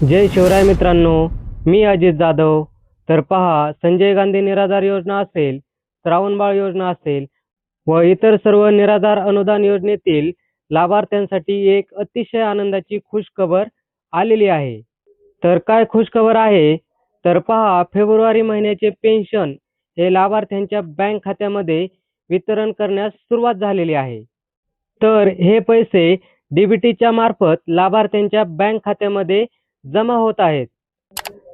जय शिवराय मित्रांनो मी अजित जाधव. तर पहा संजय गांधी निराधार योजना असेल श्रावणबाळ योजना असेल व इतर सर्व निराधार अनुदान योजनेतील लाभार्थ्यांसाठी एक अतिशय आनंदाची खुशखबर आलेली आहे. तर काय खुशखबर आहे? तर पहा फेब्रुवारी महिन्याचे पेन्शन हे लाभार्थ्यांच्या बँक खात्यामध्ये वितरण करण्यास सुरुवात झालेली आहे. तर हे पैसे डीबीटीच्या मार्फत लाभार्थ्यांच्या बँक खात्यामध्ये जमा होत आहेत.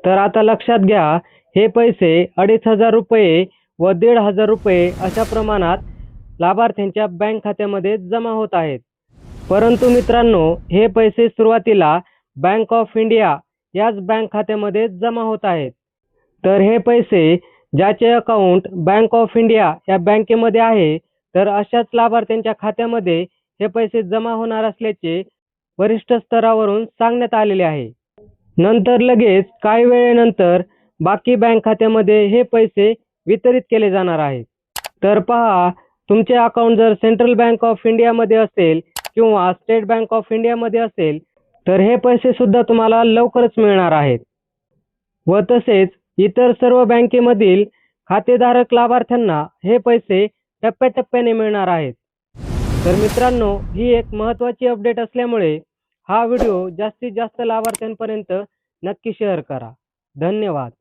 तर आता लक्षात घ्या हे पैसे अडीच हजार रुपये व दीड हजार रुपये अशा प्रमाणात लाभार्थ्यांच्या बँक खात्यामध्ये जमा होत आहेत. परंतु मित्रांनो हे पैसे सुरुवातीला बँक ऑफ इंडिया याच बँक खात्यामध्ये जमा होत आहेत. तर हे पैसे ज्याचे अकाउंट बँक ऑफ इंडिया या बँकेमध्ये आहे तर अशाच लाभार्थ्यांच्या खात्यामध्ये हे पैसे जमा होणार असल्याचे वरिष्ठ स्तरावरून सांगण्यात आलेले आहे. नंतर लगेच काही वेळेनंतर बाकी बँक खात्यामध्ये हे पैसे वितरित केले जाणार आहेत. तर पहा तुमचे अकाउंट जर सेंट्रल बँक ऑफ इंडियामध्ये असेल किंवा स्टेट बँक ऑफ इंडियामध्ये असेल तर हे पैसे सुद्धा तुम्हाला लवकरच मिळणार आहेत. व तसेच इतर सर्व बँकेमधील खातेधारक लाभार्थ्यांना हे पैसे टप्प्याटप्प्याने मिळणार आहेत. तर मित्रांनो ही एक महत्त्वाची अपडेट असल्यामुळे हा व्हिडिओ जास्तीत जास्त लाभार्थ्यांपर्यंत नक्की शेअर करा. धन्यवाद.